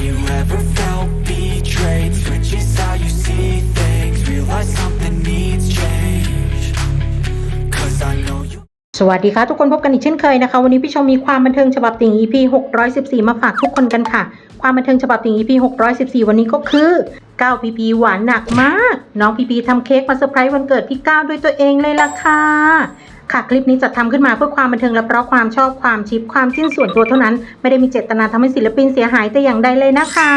Have you ever felt betrayed? Switches how you see things Realize something needs change Cause I know you สวัสดีค่ะ ทุกคนพบกันอีกเช่นเคยนะคะ วันนี้พี่ชมมีความบันเทิงฉบับติ่ง EP 614 มาฝากทุกคนกันค่ะ ความบันเทิงฉบับติ่ง EP 614 วันนี้ก็คือ9พีพีหวานหนักมาก น้องพีพีทำเค้กมาเซอร์ไพรส์วันเกิดพี่ก้าวด้วยตัวเองเลยล่ะค่ะ ค่ะคลิปนี้จัดทำขึ้นมาเพื่อความบันเทิงและเพราะความชอบความชิปความจิ้นส่วนตัวเท่านั้น ไม่ได้มีเจตนาทำให้ศิลปินเสียหายแต่อย่างใดเลยนะคะ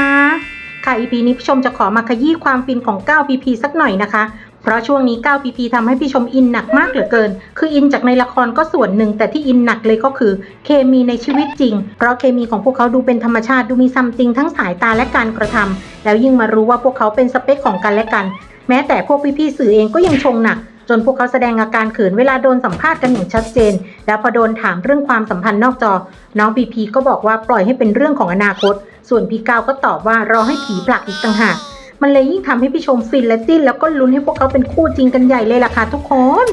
ค่ะ EP นี้พี่ชมจะขอมาขยี้ความฟินของ 9PP สักหน่อยนะคะ เพราะช่วงนี้ 9PP ทำให้พี่ชมอินหนักมากเหลือเกิน คืออินจากในละครก็ส่วนหนึ่ง แต่ที่อินหนักเลยก็คือ เคมีในชีวิตจริง เพราะเคมีของพวกเขาดูเป็นธรรมชาติดูมีซัมติงทั้งสายตาและการกระทำแล้วยิ่งมารู้ว่าพวกเขาเป็นสเปคของกันและกัน แม้แต่พวกพี่ๆสื่อเองก็ยังชงหนัก จนพวกเขาแสดงอาการเขินเวลาโดนสัมภาษณ์กันอย่างชัดเจน แล้วพอโดนถามเรื่องความสัมพันธ์นอกจอ น้องพีพีก็บอกว่าปล่อยให้เป็นเรื่องของอนาคต ส่วนพี่ก้าวก็ตอบว่ารอให้ผีผลักอีกต่างหากมันเลยยิ่งทำให้พี่ชมฟินและจิ้นแล้วก็ลุ้นให้พวกเขาเป็นคู่จริงกันใหญ่เลยล่ะค่ะทุกคน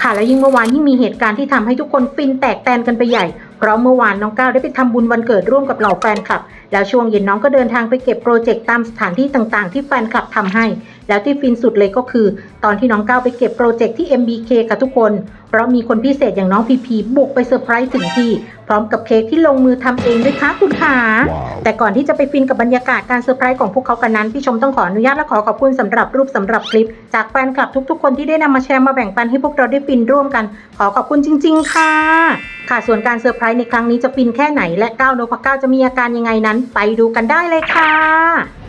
ค่ะและยิ่งเมื่อวานยิ่งมีเหตุการณ์ที่ทำให้ทุกคนฟินแตกแตนกันไปใหญ่เพราะเมื่อวานน้องก้าวได้ไปทำบุญวันเกิดร่วมกับเหล่าแฟนคลับ แล้วช่วงเย็นน้องก็เดินทางไปเก็บโปรเจกต์ตามสถานที่ต่างๆ ที่แฟนคลับทำให้ แล้วที่ฟินสุดเลยก็คือ ตอนที่น้องก้าวไปเก็บโปรเจกต์ที่ MBK กับทุกคน เพราะมีคนพิเศษอย่างน้องพีพีบุกไปเซอร์ไพรส์ถึงที่ พร้อมกับเค้กที่ลงมือทำเองด้วยค่ะคุณขาแต่ก่อนที่จะไปฟินกับบรรยากาศการเซอร์ไพรส์ของพวกเขากันนั้นพี่ชมต้องขออนุญาตและขอขอบคุณสำหรับรูปสำหรับคลิป จากแฟนคลับทุกๆ คนที่ได้นำมาแชร์มาแบ่งปันให้พวกเราได้ฟินร่วมกัน ขอขอบคุณจริง ๆ ค่ะ ค่ะส่วนการเซอร์ไพรส์ในครั้งนี้จะฟินแค่ไหนและก้าวนพก้าวจะมีอาการยังไงนั้น ไปดูกันได้เลยค่ะ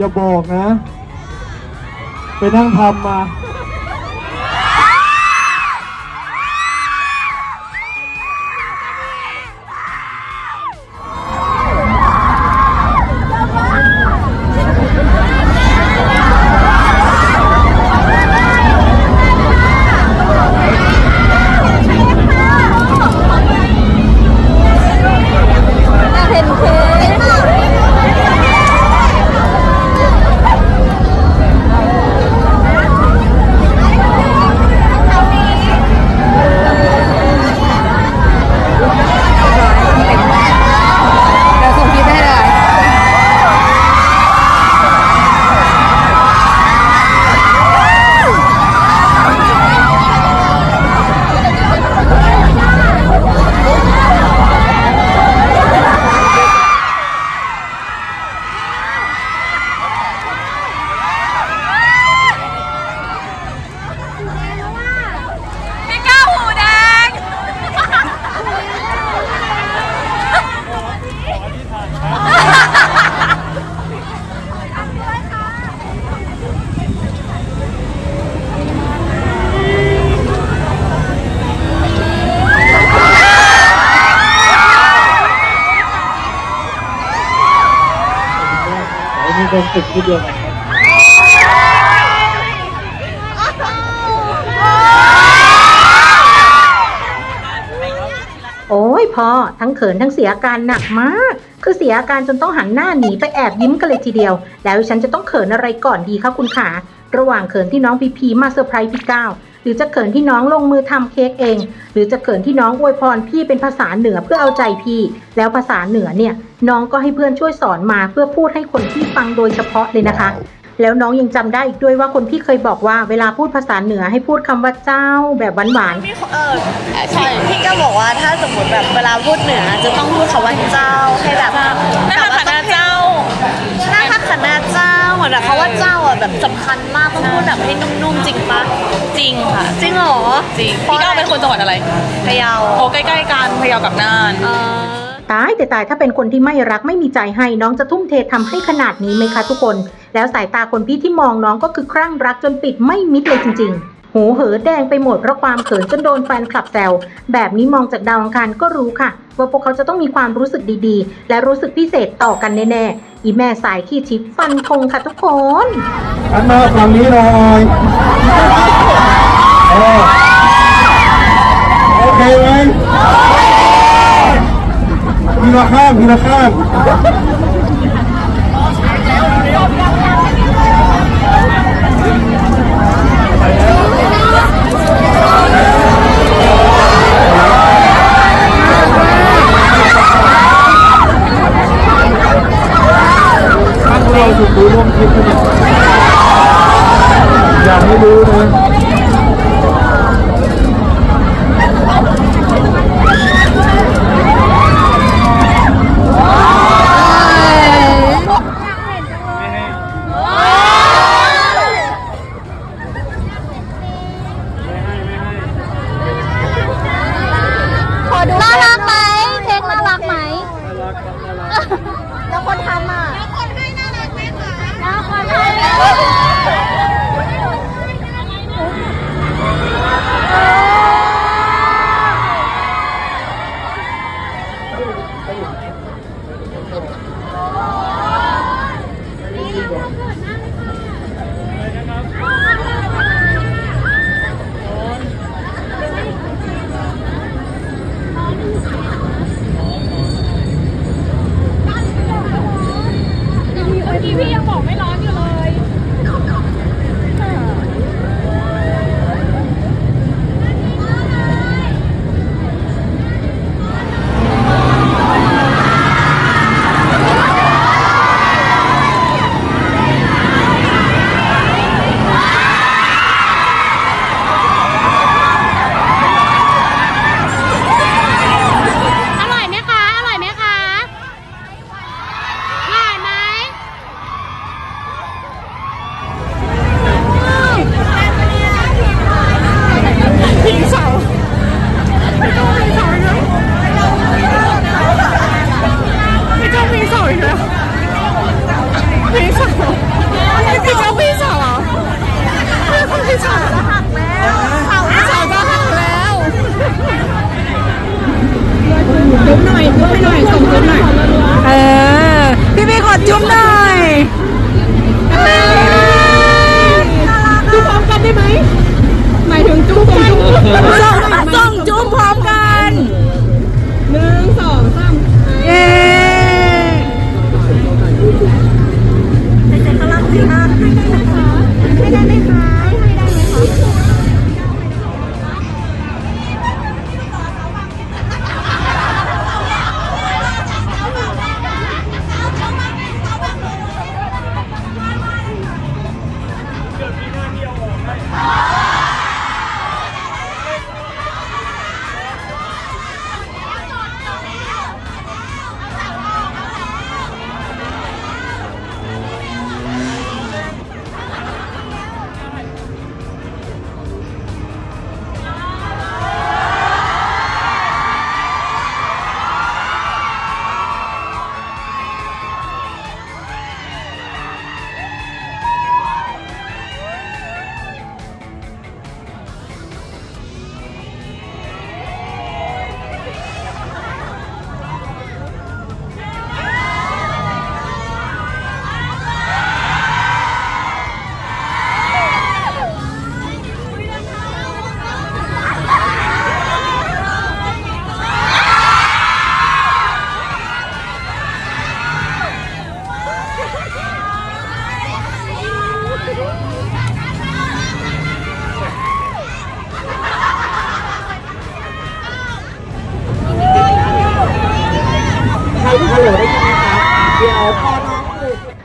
อย่าบอกนะ ไปนั่งทำมา ขอให้มีความสุขที่เดียวกันโอ้ยพ่อทั้งเขินทั้งเสียอาการหนักมาก คือเสียอาการจนต้องหันหน้าหนีไปแอบยิ้มกันเลยทีเดียว แล้วฉันจะต้องเขินอะไรก่อนดีคะคุณขาระหว่างเขินที่น้องพีพีมาเซอร์ไพรส์พี่ก้าว หรือจะเขินที่น้องลงมือทำเค้กเอง หรือจะเขินที่น้องอวยพรพี่เป็นภาษาเหนือเพื่อเอาใจพี่ แล้วภาษาเหนือเนี่ยน้องก็ให้เพื่อนช่วยสอนมาเพื่อพูดให้คนที่ฟังโดยเฉพาะเลยนะคะ แล้วน้องยังจำได้อีกด้วยว่าคนพี่เคยบอกว่าเวลาพูดภาษาเหนือให้พูดคำว่าเจ้าแบบหวานๆ พี่เออใช่พี่ก็บอกว่าถ้าสมมติแบบเวลาพูดเหนือจะต้องพูดคำว่าเจ้าให้แบบหน้าคณะเจ้าหน้าพักคณะเจ้าเหมือนแบบคำว่าเจ้าอะแบบสำคัญมากต้องพูดแบบให้นุ่มๆจริงปะจริงค่ะ จริงเหรอจริงพี่ก้าวเป็นคนจังหวัดอะไรพะเยาโอ้ใกล้ๆกันพะเยากับน่านเออตายแต่ตายถ้าเป็นคนที่ไม่รักไม่มีใจให้น้องจะทุ่มเททำให้ขนาดนี้ไหมคะทุกคน แล้วสายตาคนพี่ที่มองน้องก็คือคลั่งรักจนปิดไม่มิดเลยจริง ๆ หูเหอแดงไปหมดเพราะความเขินจนโดนแฟนคลับแซวแบบนี้มองจากดาวอังคารก็รู้ค่ะ ว่าพวกเขาจะต้องมีความรู้สึกดีๆ และรู้สึกพิเศษต่อกันแน่ๆ อีแม่สายขี้ชิปฟันธงค่ะทุกคนอันมาฝั่งนี้หน่อยเออโอเคไหมทีละข้างทีละข้าง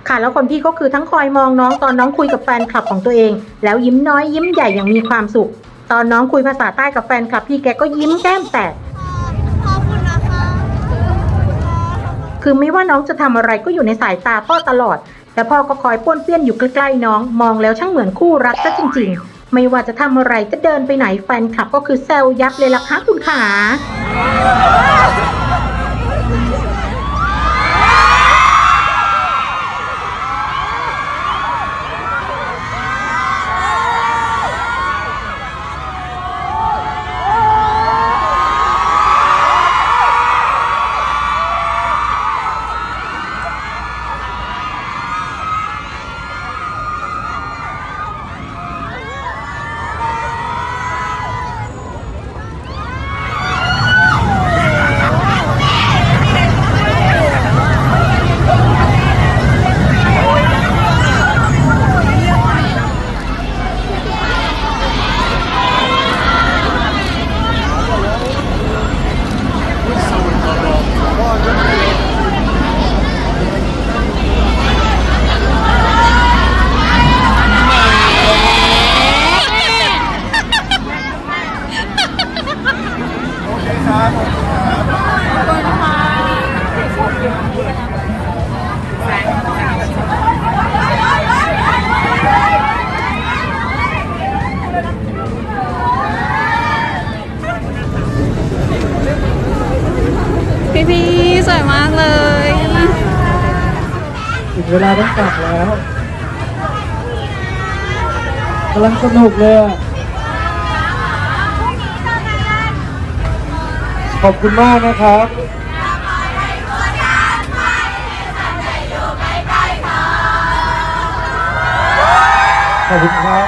ค่ะแล้วคนพี่ก็คือทั้งคอยมองน้องตอนน้องคุยกับแฟนคลับของตัวเอง แล้วยิ้มน้อยยิ้มใหญ่อย่างมีความสุข ตอนน้องคุยภาษาใต้กับแฟนคลับพี่แกก็ยิ้มแก้มแตกขอบคุณนะคะคือไม่ว่าน้องจะทำอะไรก็อยู่ในสายตาพ่อตลอดและพ่อก็คอยป้วนเปี้ยนอยู่ใกล้ๆน้อง มองแล้วช่างเหมือนคู่รักซะจริง ๆ ไม่ว่าจะทำอะไรจะเดินไปไหนแฟนคลับก็คือแซวยับเลยล่ะคะคุณขา พี่พีสวยมากเลย ถึงเวลาต้องกลับแล้วกำลังสนุกเลยอะขอบคุณมากนะครับ ขอบคุณครับ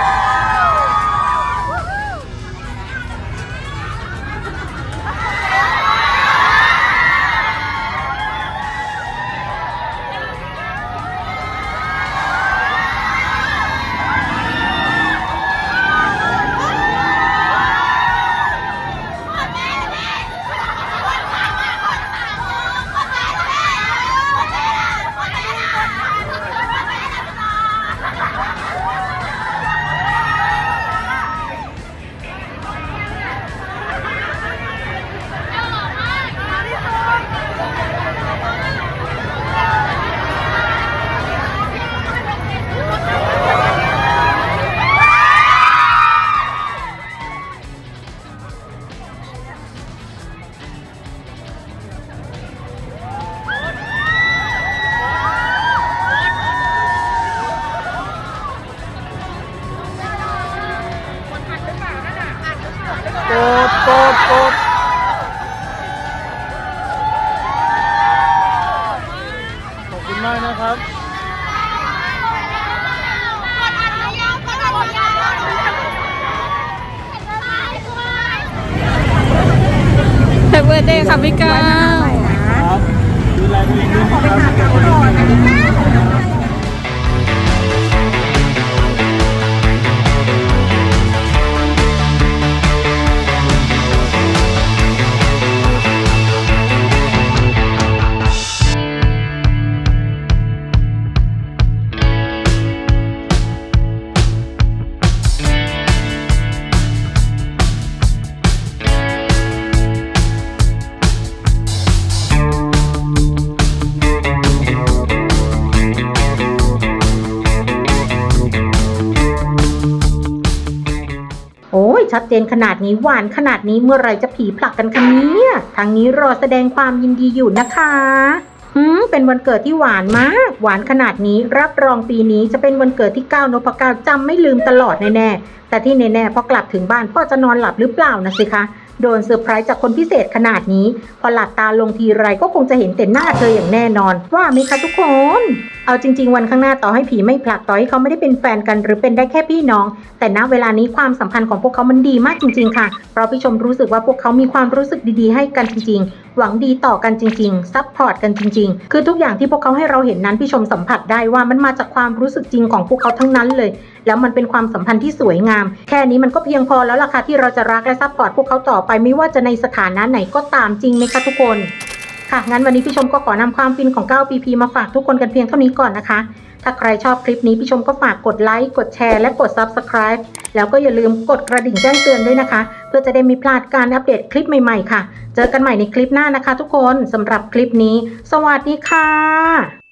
พี่ก้าวครับดูแลตัวเองด้วยนะครับโชัดเจนขนาดนี้หวานขนาดนี้เมื่อไรจะผีผลักกันคะเนี่ยทางนี้รอแสดงความยินดีอยู่นะคะหืมเป็นวันเกิดที่หวานมาก หวานขนาดนี้รับรองปีนี้จะเป็นวันเกิดที่ก้าวนพก้าวจำไม่ลืมตลอดแน่ๆแต่ที่แน่ๆพอกลับถึงบ้านพ่อจะนอนหลับหรือเปล่านะสิคะโดนเซอร์ไพรส์จากคนพิเศษขนาดนี้ พอหลับตาลงทีไรก็คงจะเห็นแต่หน้าเธออย่างแน่นอน ว่าไหมคะทุกคน เอาจริง ๆ วันข้างหน้าต่อให้ผีไม่ผลักต่อให้เขาไม่ได้เป็นแฟนกันหรือเป็นได้แค่พี่น้อง แต่ณเวลานี้ความสัมพันธ์ของพวกเขามันดีมากจริง ๆ ค่ะ เพราะพี่ชมรู้สึกว่าพวกเขามีความรู้สึกดีๆ ให้กันจริง ๆ หวังดีต่อกันจริง ๆ ซัพพอร์ตกันจริง ๆ คือทุกอย่างที่พวกเขาให้เราเห็นนั้นพี่ชมสัมผัสได้ว่ามันมาจากความรู้สึกจริงของพวกเขาทั้งนั้นเลย แล้วมันเป็นความสัมพันธ์ที่สวยงาม แค่นี้มันก็เพียงพอแล้วล่ะค่ะที่เราจะรักและซัพพอร์ตพวกเขาต่อไปไม่ว่าจะในสถานะไหนก็ตามจริงไหมคะทุกคน ค่ะ งั้นวันนี้พี่ชมก็ขอนำความฟินของ 9 PP มาฝากทุกคนกันเพียงเท่านี้ก่อนนะคะ ถ้าใครชอบคลิปนี้พี่ชมก็ฝากกดไลค์ กดแชร์และกด Subscribe แล้วก็อย่าลืมกดกระดิ่งแจ้งเตือนด้วยนะคะ เพื่อจะได้มีพลาดการอัปเดตคลิปใหม่ๆค่ะ เจอกันใหม่ในคลิปหน้านะคะ ทุกคนสำหรับคลิปนี้ สวัสดีค่ะ